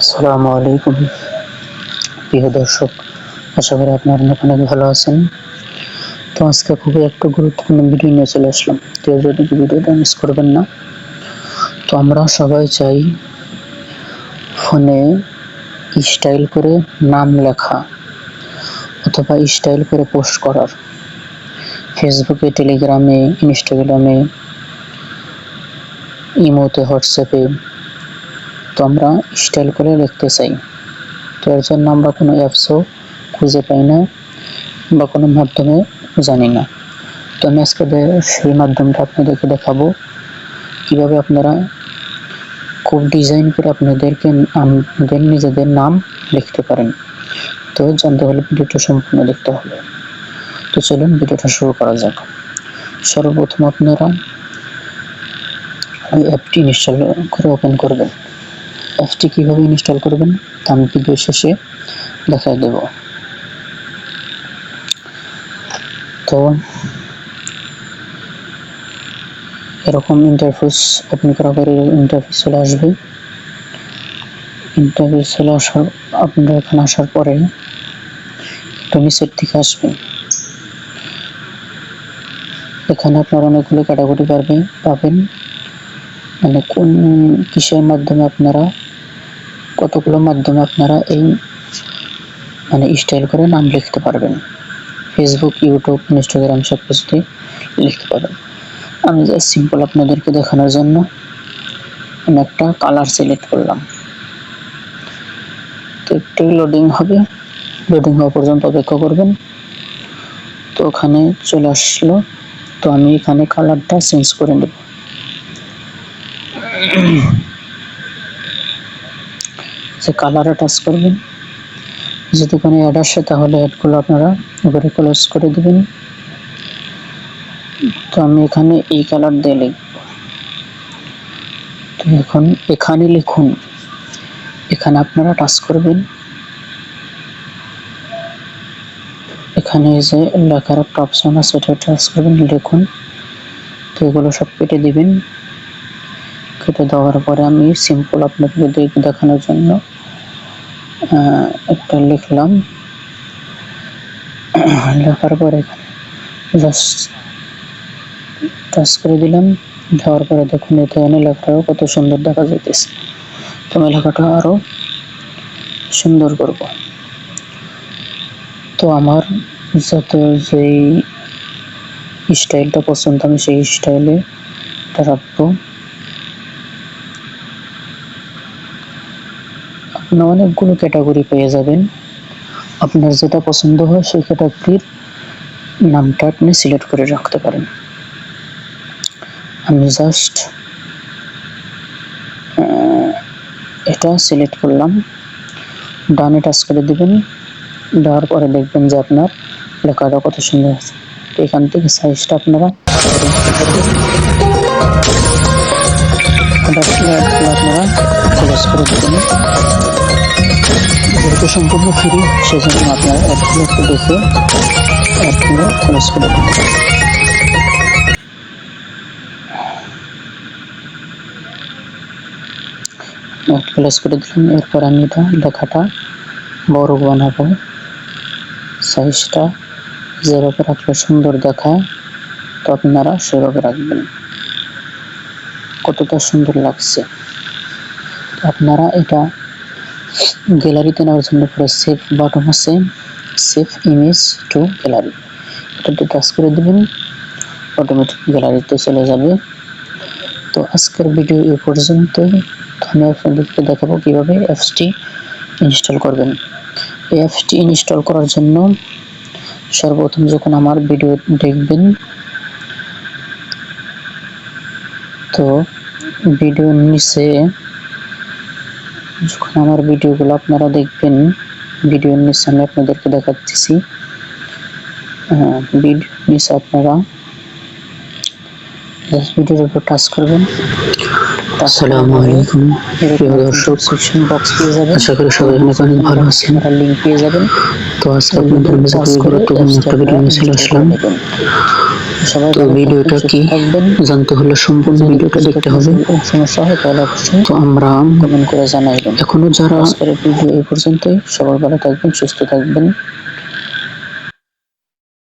আসসালামু আলাইকুম। প্রিয় দর্শক, আশা করি আপনারা অনেক ভালো আছেন। তো আজকে খুবই একটা গুরুত্বপূর্ণ ভিডিও নিয়ে চলে আসলাম। তো ভিডিওটা মিস করবেন না। তো আমরা সবাই চাই ফোনে স্টাইল করে নাম লেখা অথবা স্টাইল করে পোস্ট করার। ফেসবুকে টেলিগ্রামে ইনস্টাগ্রামে ইমোতে হোয়াটসঅ্যাপে তো আমরা স্টাইল করে লিখতে চাই। তো এর জন্য আমরা কোনো অ্যাপসও খুঁজে পাই না বা কোনো মাধ্যমে জানি না। তো আমি আজকে সেই মাধ্যমটা আপনাদেরকে দেখাবো। কীভাবে আপনারা খুব ডিজাইন করে আপনাদেরকে আমাদের নিজেদের নাম লিখতে পারেন। তো জানতে হলে ভিডিওটা সম্পূর্ণ দেখতে হবে। তো চলুন ভিডিওটা শুরু করা যাক। সর্বপ্রথম আপনারা ওই অ্যাপটি ইনস্টল করে ওপেন করবেন। অ্যাপটি কীভাবে ইনস্টল করবেন, তা আমি ভিডিও শেষে দেখাই দেব। তো, এরকম ইন্টারফেস ওপেন করার ইন্টারফেস চলে আসবে ইন্টারফেস চলে আসার, আপনারা এখানে আসার পরে একটু নিচের দিকে আসবেন। এখানে আপনারা অনেকগুলো ক্যাটাগরি পারবেন পাবেন। মানে কোন কিসের মাধ্যমে আপনারা কতগুলো মাধ্যমে আপনারা এই মানে স্টাইল করে নাম লিখতে পারবেন? ফেসবুক ইউটিউব ইনস্টাগ্রাম সব কিছুতে লিখতে পারবেন। আমি জাস্ট সিম্পল আপনাদেরকে দেখানোর জন্য আমি একটা কালার সিলেক্ট করলাম। তো একটু লোডিং হবে। লোডিং হওয়া পর্যন্ত অপেক্ষা করবেন। তো ওখানে চলে আসলো। তো আমি এখানে কালারটা চেঞ্জ করে নেব। যে কালারে টাচ করবেন। যদি কোনো অ্যাড আসে, তাহলে অ্যাডগুলো আপনারা উপরে ক্লোজ করে দিবেন। তো আমি এখানে এই কালার দিয়ে লিখব। তো এখন এখানে লিখুন, এখানে আপনারা টাচ করবেন। এখানে যে লেখার একটা অপশন আছে, এটা টাচ করবেন, লিখুন। তো এগুলো সব কেটে দিবেন। কেটে দেওয়ার পরে আমি সিম্পল আপনাদের দেখানোর জন্য একটা লিখলাম। লেখার পরে জাস্ট টাচ করে দিলাম। দেওয়ার পরে দেখুন এতে লেখাটাও কত সুন্দর দেখা যাইতেছে। তো আমি লেখাটা আরও সুন্দর করব। তো আমার যত যেই স্টাইলটা পছন্দ, আমি সেই স্টাইলে রাখব। আপনি অনেকগুলো ক্যাটাগরি পেয়ে যাবেন। আপনার যেটা পছন্দ হয় সেই ক্যাটাগরির নামটা আপনি সিলেক্ট করে রাখতে পারেন। আমি জাস্ট এটা সিলেক্ট করলাম। ডানে টাচ করে দিবেন। দেওয়ার পরে দেখবেন যে আপনার লেখাটা কত সুন্দর আছে এখান থেকে সাইজটা আপনারা আপনারা ক্লোজ করে দেবেন যেহেতু সম্পূর্ণ ফ্রি সেজন্য আপনারা দেখে করে দেবেন করে দিলাম, এরপর আমি এটা লেখাটা বড় বানাবো সাইজটা যেভাবে রাখলে সুন্দর দেখায়, তো আপনারা সেভাবে রাখবেন। কতটা সুন্দর লাগছে। আপনারা এটা গ্যালারিতে নেওয়ার জন্য পুরো সেভ বাটন আছে। সেভ ইমেজ টু গ্যালারি এটাতে টাচ করে দিবেন অটোমেটিক গ্যালারিতে চলে যাবে। তো আজকের ভিডিও এ পর্যন্তই। আমি আপনাদেরকে দেখাবো কীভাবে অ্যাপসটি ইনস্টল করবেন। এই অ্যাপসটি ইনস্টল করার জন্য সর্বপ্রথম যখন আমার ভিডিও দেখবেন, তো ভিডিওর নিচে যখন আমার ভিডিওগুলো আপনারা দেখবেন। ভিডিওর নিচে আমি আপনাদেরকে দেখাচ্ছি। ভিডিও নিচে আপনারা। ভিডিওর উপর টাচ করবেন। আসসালামু আলাইকুম। প্রিয় দর্শক সেকশন বক্স পেয়ে যাবেন। আশা করি সবাই অনেক অনেক ভালো আছেন। লিংক পেয়ে যাবেন। তো আজকে আপনাদের মাঝে খুবই গুরুত্বপূর্ণ একটা ভিডিও নিয়ে চলে আসলাম। তো ভিডিওটা কি জানতে হলে সম্পূর্ণ ভিডিওটা দেখতে হবে। সমস্যা হয় তাহলে অবশ্যই তো আমরা কমেন্ট করে জানাই এখনও যারা ভিডিও এই পর্যন্তই। সবাই ভালো থাকবেন সুস্থ থাকবেন।